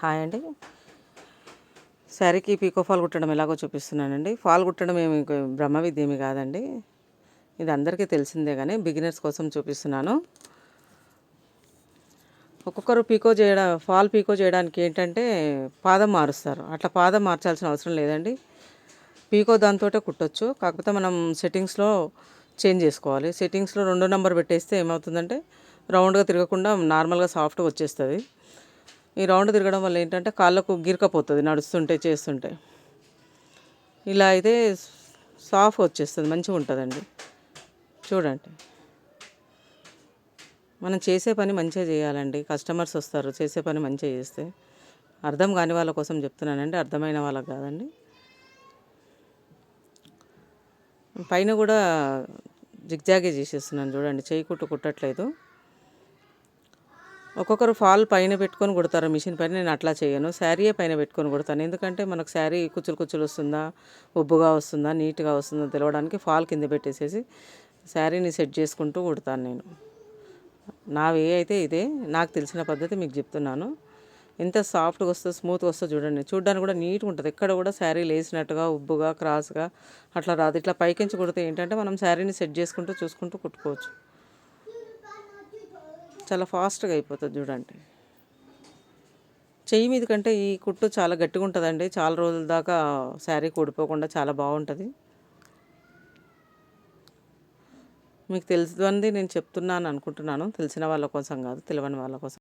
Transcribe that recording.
Hi అండి. శారీకి పీకో fall కుట్టడం ఎలాగో చూపిస్తున్నానండి. ఫాల్ కుట్టడం ఏమి బ్రహ్మ విద్య ఏమి కాదండి. ఇది అందరికీ తెలిసిందే కానీ బిగినర్స్ కోసం చూపిస్తున్నాను. ఒక్కొక్కరు పీకో చేయడం ఫాల్ పీకో చేయడానికి ఏంటంటే పాదం మారుస్తారు. అట్లా పాదం మార్చాల్సిన అవసరం లేదండి. పీకో దాంతో కుట్టొచ్చు. కాకపోతే మనం సెట్టింగ్స్లో చేంజ్ చేసుకోవాలి. సెట్టింగ్స్లో రెండో నెంబర్ పెట్టేస్తే ఏమవుతుందంటే రౌండ్గా తిరగకుండా నార్మల్గా సాఫ్ట్గా వచ్చేస్తుంది. ఈ రౌండ్ తిరగడం వల్ల ఏంటంటే కాళ్ళకు గిరకపోతుంది నడుస్తుంటే చేస్తుంటే. ఇలా అయితే సాఫ్ట్ వచ్చేస్తుంది మంచిగా ఉంటుందండి. చూడండి. మనం చేసే పని మంచిగా చేయాలండి. కస్టమర్స్ వస్తారు చేసే పని మంచిగా చేస్తే. అర్థం కాని వాళ్ళ కోసం చెప్తున్నానండి అర్థమైన వాళ్ళకి కాదండి. పైన కూడా జిగ్జాగే చేసేస్తున్నాను చూడండి. చేయి కుట్టు కుట్టట్లేదు. ఒక్కొక్కరు ఫాల్ పైన పెట్టుకొని కుడతారు మిషన్ పైన. నేను అట్లా చేయను. శారీయే పైన పెట్టుకొని కుడతాను. ఎందుకంటే మనకు శారీ కుచ్చులు కుచ్చులు వస్తుందా ఉబ్బుగా వస్తుందా నీట్గా వస్తుందా తెలవడానికి ఫాల్ కింద పెట్టేసేసి శారీని సెట్ చేసుకుంటూ కుడతాను నేను. నా వే అయితే ఇదే. నాకు తెలిసిన పద్ధతి మీకు చెప్తున్నాను. ఎంత సాఫ్ట్గా వస్తుందో స్మూత్గా వస్తుందో చూడండి. చూడడానికి కూడా నీట్గా ఉంటుంది. ఎక్కడ కూడా శారీ లేసినట్టుగా ఉబ్బుగా క్రాస్గా అట్లా రాదు. ఇట్లా పైకించి కుడితే ఏంటంటే మనం శారీని సెట్ చేసుకుంటూ చూసుకుంటూ కుట్టుకోవచ్చు. చాలా ఫాస్ట్గా అయిపోతుంది చూడండి. చెయ్యి మీద కంటే ఈ కుట్టు చాలా గట్టిగా ఉంటుందండి. చాలా రోజుల దాకా శారీ కూడిపోకుండా చాలా బాగుంటుంది. మీకు తెలిసింది నేను చెప్తున్నాను అనుకుంటున్నాను. తెలిసిన వాళ్ళ కోసం కాదు తెలియని వాళ్ళ కోసం.